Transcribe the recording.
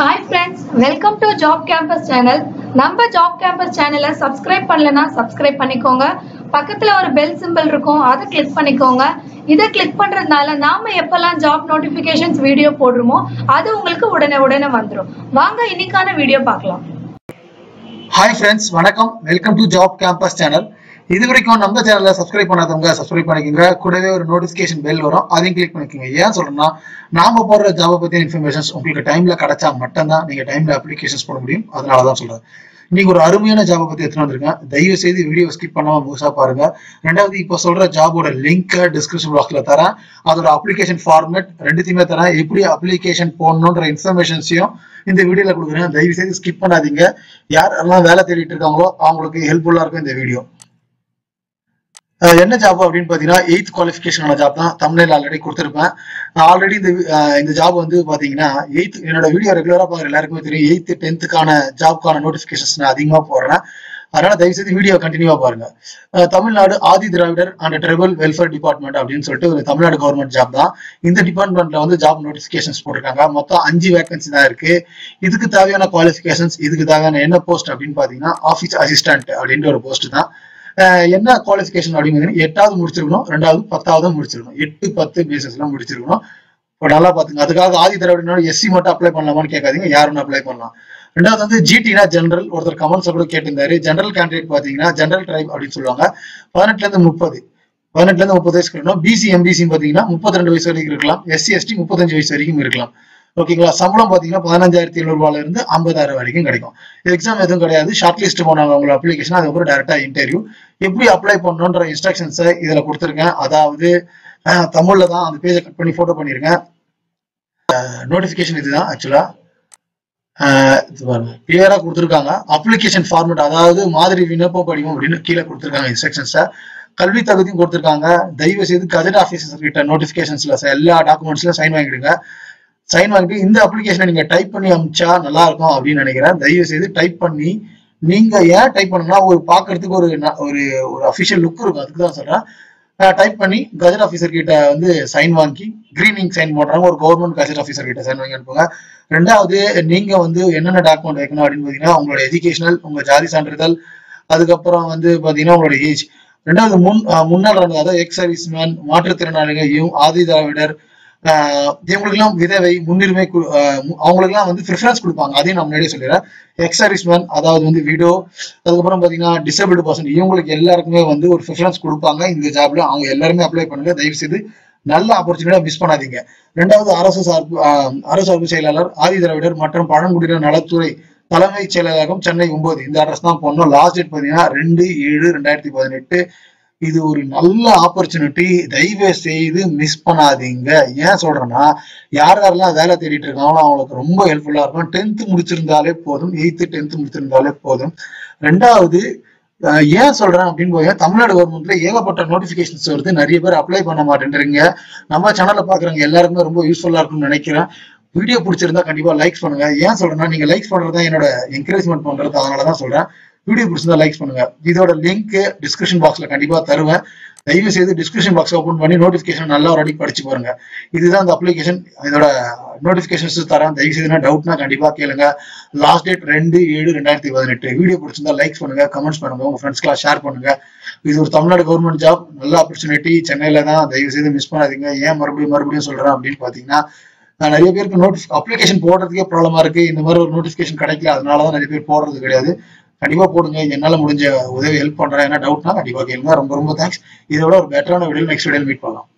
Hi friends welcome to job campus channel நம்ம job campus சேனலை subscribe பண்ணலனா subscribe பண்ணிக்கோங்க. பக்கத்துல ஒரு பெல் சிம்பிள் இருக்கும் அதை கிளிக் பண்ணிக்கோங்க. இதை கிளிக் பண்றதுனால நாம எப்போல்லாம் ஜாப் நோட்டிபிகேஷன்ஸ் வீடியோ போடுறோமோ அது உங்களுக்கு உடனே உடனே வந்துடும் வாங்க இன்னைக்கான வீடியோ பார்க்கலாம். ஹாய் ஃப்ரெண்ட்ஸ் வணக்கம். Welcome to job campus channel இது வரைக்கும் நம்ம சேனலை சப்ஸ்கிரைப் பண்ணாதவங்க சப்ஸ்கிரைப் பண்ணிக்கோங்க. கூடவே ஒரு நோட்டிஃபிகேஷன் பெல் வரும். அதையும் கிளிக் பண்ணிக்கோங்க. ஏன் சொல்றேன்னா நாம போடுற ஜாபை பத்திய இன்ஃபர்மேஷன்ஸ் உங்களுக்கு டைம்ல கிடைச்சா மட்டும்தான் நீங்க டைம்ல அப்ளிகேஷன்ஸ் போட முடியும். அதனால தான் சொல்றேன். நீங்க ஒரு அருமையான ஜாபை பத்தி எடுத்துட்டு வந்திருக்கேன். தயவு செய்து வீடியோ ஸ்கிப் பண்ணாம முழுசா பாருங்க. ரெண்டாவது இப்போ சொல்ற ஜாபோட லிங்க் டிஸ்கிரிப்ஷன் பாக்ஸ்ல தரேன். அதோட அப்ளிகேஷன் ஃபார்மேட் ரெண்டுத்தையுமே தரேன். எப்படி அப்ளிகேஷன் போடணுன்ற இன்ஃபர்மேஷன்ஸையும் இந்த வீடியோல கொடுக்குறேன். தயவு செய்து ஸ்கிப் பண்ணாதீங்க. யாரெல்லாம் வேலை தேடிட்டு இருக்காங்களோ அவங்களுக்கு ஹெல்ப்ஃபுல்லா இருக்கும் இந்த வீடியோ என்ன ஜாப் அப்படின்னு பாத்தீங்கன்னா எயித் குவாலிஃபிகேஷனான ஜாப் தான் தமிழில் ஆல்ரெடி கொடுத்துருப்பேன். ஆல்ரெடி இந்த இந்த ஜாப் வந்து பாத்தீங்கன்னா எயித் என்னோட வீடியோ ரெகுலரா பாக்குற எல்லாருக்குமே தெரியும். எயித்து டென்த்துக்கான ஜாப்க்கான நோட்டிபிகேஷன்ஸ் நான் அதிகமா போடுறேன். அதனால தயவு செய்து வீடியோ கண்டினியூவா பாருங்க. Tamil Nadu Adi Dravidar and tribal welfare department அப்படின்னு சொல்லிட்டு ஒரு தமிழ்நாடு கவர்மெண்ட் ஜாப் தான். இந்த டிபார்ட்மெண்ட்ல வந்து ஜாப் நோட்டிபிகேஷன்ஸ் போட்டிருக்காங்க. மொத்தம் அஞ்சு வேகன்சி தான் இருக்கு. இதுக்கு தேவையான குவாலிஃபிகேஷன்ஸ் இதுக்கு தேவையான என்ன போஸ்ட் அப்படின்னு பாத்தீங்கன்னா ஆஃபீஸ் அசிஸ்டன்ட் அப்படின்ற ஒரு போஸ்ட் தான். என்ன குவாலிஃபிகேஷன் அப்படிங்கிறது எட்டாவது முடிச்சிருக்கணும் ரெண்டாவது பத்தாவது முடிச்சிருக்கணும். எட்டு பத்து பேசஸ்ல முடிச்சிருக்கணும். இப்போ நல்லா பாத்துங்க அதுக்காக ஆதி திராவிடனோட எஸ்சி மட்டும் அப்ளை பண்ணலாமான்னு கேட்காதீங்க. யாரும் அப்ளை பண்ணலாம். ரெண்டாவது வந்து ஜிடினா ஜெனரல் ஒருத்தர் கமெண்ட்ஸ் கூட கேட்டிருந்தாரு. ஜெனரல் கேண்டிடேட் பாத்தீங்கன்னா ஜெனரல் ட்ரைப் அப்படின்னு சொல்லுவாங்க. பதினெட்டுல இருந்து முப்பது பதினெட்டுல இருந்து முப்பது வயசுக்கு இருக்கணும் பிசி எம்பிசி பாத்தீங்கன்னா முப்பத்தி ரெண்டு வயசு வரைக்கும் இருக்கலாம். எஸ்சி எஸ்டி முப்பத்தஞ்சு வயசு வரைக்கும் இருக்கலாம். ஓகேங்களா சம்பளம் பாத்தீங்கன்னா பதினஞ்சாயிரத்தி எழுநூறுபால இருந்து ஐம்பதாயிரம் வரைக்கும் கிடைக்கும். எக்ஸாம் எதுவும் கிடையாது. ஷார்ட் லிஸ்ட் போனாங்க உங்களோட அப்ளிகேஷன் அதுக்கப்புறம் டேரக்டா இன்டர்வியூ எப்படி அப்ளை பண்ணணுன்ற இன்ஸ்ட்ரக்ஷன்ஸை இதுல கொடுத்துருக்கேன். அதாவது அஹ், தமிழ்ல தான் அந்த பேஜை கட் பண்ணி போட்டோ பண்ணிருக்கேன். நோட்டிபிகேஷன் இதுதான் ஆக்சுவலா கிளியரா கொடுத்துருக்காங்க. அப்ளிகேஷன் ஃபார்மேட் அதாவது மாதிரி விண்ணப்ப படிவம் அப்படின்னு கீழே கொடுத்துருக்காங்க இன்ஸ்ட்ரக்ஷன்ஸை கல்வி தகுதியும் கொடுத்துருக்காங்க. தயவு செய்து கஜெட் ஆஃபீஸர்ஸ் கிட்ட நோட்டிபிகேஷன்ஸ்ல எல்லா டாக்குமெண்ட்ஸ்லயும் சைன் வாங்கிடுங்க. சைன் வாங்கிட்டு இந்த அப்ளிகேஷனை நீங்க டைப் பண்ணி அமிச்சா நல்லா இருக்கும் அப்படின்னு நினைக்கிறேன். தயவு செய்து டைப் பண்ணி நீங்க ஏன் டைப் பண்ணுங்கன்னா ஒரு பாக்குறதுக்கு ஒரு ஒரு ஒரு அஃபிஷியல் லுக் இருக்கும். அதுக்கு தான் சொல்றேன். டைப் பண்ணி கஜெட் ஆஃபீஸர் கிட்ட வந்து சைன் வாங்கி கிரீனிங் சைன் போடுறாங்க. ஒரு கவர்மெண்ட் கஜெட் ஆஃபீஸர் கிட்ட சைன் வாங்கி அனுப்புங்க. ரெண்டாவது நீங்க வந்து என்னென்ன டாக்குமெண்ட் வைக்கணும் அப்படின்னு பாத்தீங்கன்னா உங்களோட எஜுகேஷனல் உங்க ஜாதி சான்றிதழ் அதுக்கப்புறம் வந்து பாத்தீங்கன்னா உங்களோட ஏஜ் ரெண்டாவது முன் முன்னாள் அதாவது எக்ஸ் சர்வீஸ் மேன் மாற்றுத்திறனாளிகள் ஆதி திராவிடர் ஆஹ் இவங்களுக்கெல்லாம் விதவை முன்னுரிமை கு- அவங்களுக்கெல்லாம் வந்து ப்ரிஃபரன்ஸ் கொடுப்பாங்க. அதையும் நான் முன்னாடியே சொல்லிடுறேன். எக்ஸ் அதாவது வந்து விடோ அதுக்கப்புறம் பாத்தீங்கன்னா டிசபிள்டு பர்சன் இவங்களுக்கு எல்லாருக்குமே வந்து ஒரு ப்ரிஃபரன்ஸ் கொடுப்பாங்க இந்த ஜாப்ல அவங்க எல்லாருமே அப்ளை பண்ணுங்க. தயவு செய்து நல்ல ஆப்பர்ச்சுனிட்டியா மிஸ் பண்ணாதீங்க. ரெண்டாவது அரசு சார்பு அரசு சார்பு செயலாளர் ஆதி திராவிடர் மற்றும் பழங்குடியினர் நலத்துறை தலைமைச் செயலகம் சென்னை ஒன்பது இந்த அட்ரஸ் தான் போடணும். லாஸ்ட் டேட் பாத்தீங்கன்னா ரெண்டு ஏழு ரெண்டாயிரத்தி பதினெட்டு. இது ஒரு நல்ல ஆப்பர்ச்சுனிட்டி தயவு செய்து மிஸ் பண்ணாதீங்க. ஏன் சொல்றேன்னா யார் யாரெல்லாம் வேலை தேடிட்டு இருக்காங்களோ அவங்களுக்கு ரொம்ப ஹெல்ப்ஃபுல்லா இருக்கும். டென்த் முடிச்சிருந்தாலே போதும். எயித்து டென்த் முடிச்சிருந்தாலே போதும். ரெண்டாவது ஏன் சொல்றேன் அப்படின்னு போய் தமிழ்நாடு கவர்மெண்ட்ல ஏகப்பட்ட நோட்டிபிகேஷன்ஸ் வருது. நிறைய பேர் அப்ளை பண்ண மாட்டேன்றீங்க. நம்ம சேனல்ல பாக்குறவங்க எல்லாருக்குமே ரொம்ப யூஸ்ஃபுல்லா இருக்கும்னு நினைக்கிறேன். வீடியோ பிடிச்சிருந்தா கண்டிப்பா லைக்ஸ் பண்ணுங்க. ஏன் சொல்றேன்னா நீங்க லைக்ஸ் பண்றது தான் என்னோட என்கரேஜ்மெண்ட் பண்றது அதனாலதான் சொல்றேன். வீடியோ பிடிச்சிருந்தா லைக்ஸ் பண்ணுங்க. இதோட லிங்க் டிஸ்கிரிப்ஷன் பாக்ஸ்ல கண்டிப்பா தருவேன். தயவு செய்து டிஸ்கிரிப்ஷன் பாக்ஸ் ஓப்பன் பண்ணி நோட்டிபிகேஷன் நல்லா ஒரு படிச்சு பாருங்க. இதுதான் அந்த அப்ளிகேஷன் இதோட நோட்டிபிகேஷன்ஸ் தரேன். தயவு செய்து டவுட்னா கண்டிப்பா கேளுங்க. லாஸ்ட் டேட் ரெண்டு ஏழு ரெண்டாயிரத்தி பதினெட்டு. வீடியோ பிடிச்சிருந்தா லைக்ஸ் பண்ணுங்க கமெண்ட்ஸ் பண்ணுங்க உங்க ஃப்ரெண்ட்ஸ்க்கெல்லாம் ஷேர் பண்ணுங்க. இது ஒரு தமிழ்நாடு கவர்மெண்ட் ஜாப் நல்ல ஆப்பர்ச்சுனிட்டி சென்னையில தான் தயவு செய்து மிஸ் பண்ணாதீங்க. ஏன் மறுபடியும் மறுபடியும் சொல்றேன் அப்படின்னு பாத்தீங்கன்னா நிறைய பேருக்கு நோட்டிஃபி அப்ளிகேஷன் போடுறதுக்கே ப்ராப்ளமா இருக்கு. இந்த மாதிரி ஒரு நோட்டிஃபிகேஷன் கிடைக்கல. அதனால தான் நிறைய பேர் போடுறது கிடையாது. கண்டிப்பா போடுங்க. என்னால முடிஞ்ச உதவி ஹெல்ப் பண்றேன். என்ன டவுட்னா கண்டிப்பா கேளுங்க. ரொம்ப ரொம்ப தேங்க்ஸ் இதோட ஒரு பெட்டரான வீடியோ நெக்ஸ்ட் வீடியோ மீட் பண்ணலாம்.